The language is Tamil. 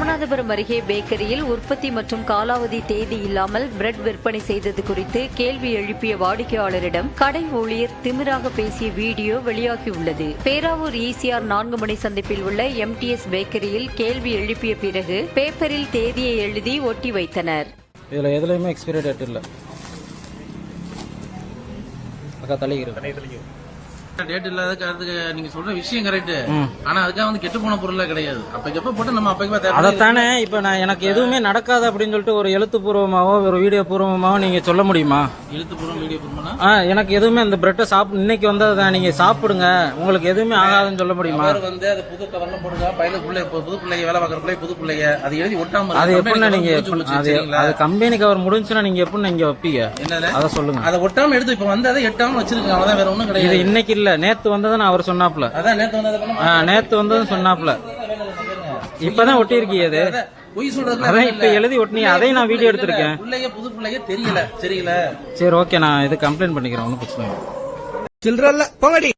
ராமநாதபுரம் அருகே பேக்கரியில் உற்பத்தி மற்றும் காலாவதி தேதி இல்லாமல் பிரெட் விற்பனை செய்தது குறித்து கேள்வி எழுப்பிய வாடிக்கையாளரிடம் கடை ஊழியர் திமிராக பேசிய வீடியோ வெளியாகியுள்ளது. பேராவூர் ஈசிஆர் நான்கு மணி சந்திப்பில் உள்ள எம்டிஎஸ் பேக்கரியில் கேள்வி எழுப்பிய பிறகு பேப்பரில் தேதியை எழுதி ஒட்டி வைத்தனர். இதில் எதுலையுமே எக்ஸ்பைரி டேட் இல்லை. டேட் இல்லாத நீங்க சொல்ற விஷயம் கரெக்ட் ஆனா அதுக்காக வந்து கெட்டு போன பொருளா கிடையாது. அப்ப எப்ப போட்டு நம்ம அப்ப அதைத்தானே இப்போ நான் எனக்கு எதுவுமே நடக்காது அப்படின்னு சொல்லிட்டு ஒரு எழுத்துப்பூர்வமாவோ ஒரு வீடியோ பூர்வமாவோ நீங்கள் சொல்ல முடியுமா? இழுத்துப்புறம் வீடியோ பூர்வம்னா? ஆ எனக்கு எதுவுமே அந்த பிரெட்டை சாப்பிடு இன்னைக்கு வந்ததை நீங்கள் சாப்பிடுங்க. உங்களுக்கு எதுவுமே ஆகாதுன்னு சொல்ல முடியுமா? அவர் வந்து அது புது கவர்ல போடுங்க பையல பிள்ளை புது பிள்ளைங்க வேலை பார்க்குற பிள்ளை புது பிள்ளைங்க அது எழுதி ஒட்டாம அது. எப்படின்னா நீங்க அது? அது கம்பெனி கவர் முடிஞ்சுன்னா நீங்க எப்படி நீங்க வைப்பீங்க? என்னது? அதை சொல்லுங்க. அதை ஒட்டாம எடுத்து இப்ப வந்து அதை எட்டாம வச்சிருக்காங்க. அவ்வளவுதான் வேற ஒண்ணும் இது கிடையாது இன்னைக்கு இல்ல. நேத்து வந்ததுன்னு அவர் சொன்னாப்ல அதான் நேத்து வந்து அதை ஆ, நேத்து வந்ததுன்னு சொன்னாப்ல இப்பதான் ஒட்டி இருக்கீங்க அது பொய் இப்ப எழுதி ஒட்டினீங்க. அதையும் நான் வீடியோ எடுத்திருக்கேன். பிள்ளைங்க புது பிள்ளைங்க தெரியல. சரிங்களா? சரி ஓகே நான் இது கம்ப்ளைண்ட் பண்ணிக்கிறேன். ஒன்றும் பிரச்சனை இல்லை. போங்கடி.